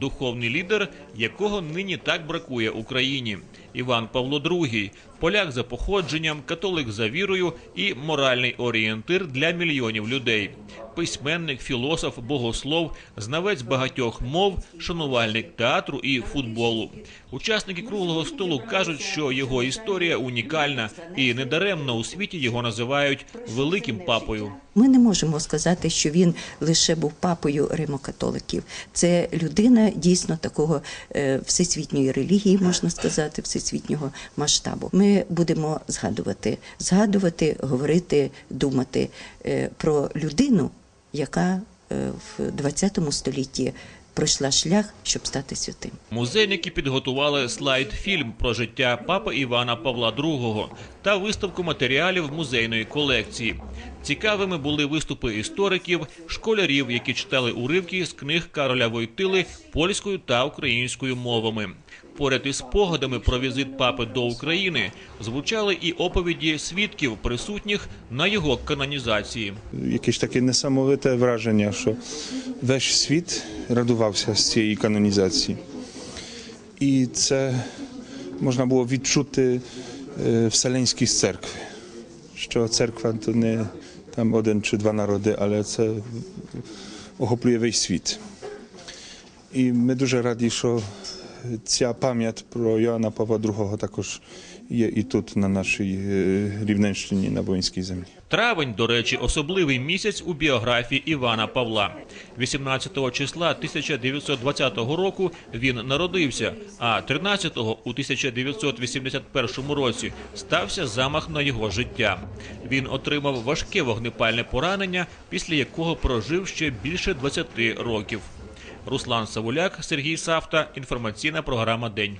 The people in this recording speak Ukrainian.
духовний лідер, якого нині так бракує Україні. Іван Павло II – поляк за походженням, католик за вірою і моральний орієнтир для мільйонів людей. Письменник, філософ, богослов, знавець багатьох мов, шанувальник театру і футболу. Учасники круглого столу кажуть, що його історія унікальна і недаремно у світі його називають великим папою. Ми не можемо сказати, що він лише був папою римокатоликів. Це людина дійсно такого е, всесвітньої релігії, можна сказати, всесвітнього масштабу. Ми будемо згадувати, згадувати, говорити, думати е, про людину, яка е, в 20 столітті пройшла шлях, щоб стати святим. Музейники підготували слайд-фільм про життя папи Івана Павла II та виставку матеріалів музейної колекції. Цікавими були виступи істориків, школярів, які читали уривки з книг Кароля Войтили польською та українською мовами. Поряд із спогадами про візит папи до України звучали і оповіді свідків, присутніх на його канонізації. якесь таке несамовите враження, що весь світ радувався з цієї канонізації. І це можна було відчути е, вселенськість церкви, що церква то не там один чи два народи, але це охоплює весь світ. І ми дуже раді, що ця пам'ять про Йоанна Павла II також є і тут, на нашій е, Рівненщині, на воїнській землі. Травень, до речі, особливий місяць у біографії Івана Павла. 18 числа 1920 року він народився, а 13-го у 1981 році стався замах на його життя. Він отримав важке вогнепальне поранення, після якого прожив ще більше 20 років. Руслан Савуляк, Сергій Савта. Інформаційна програма День.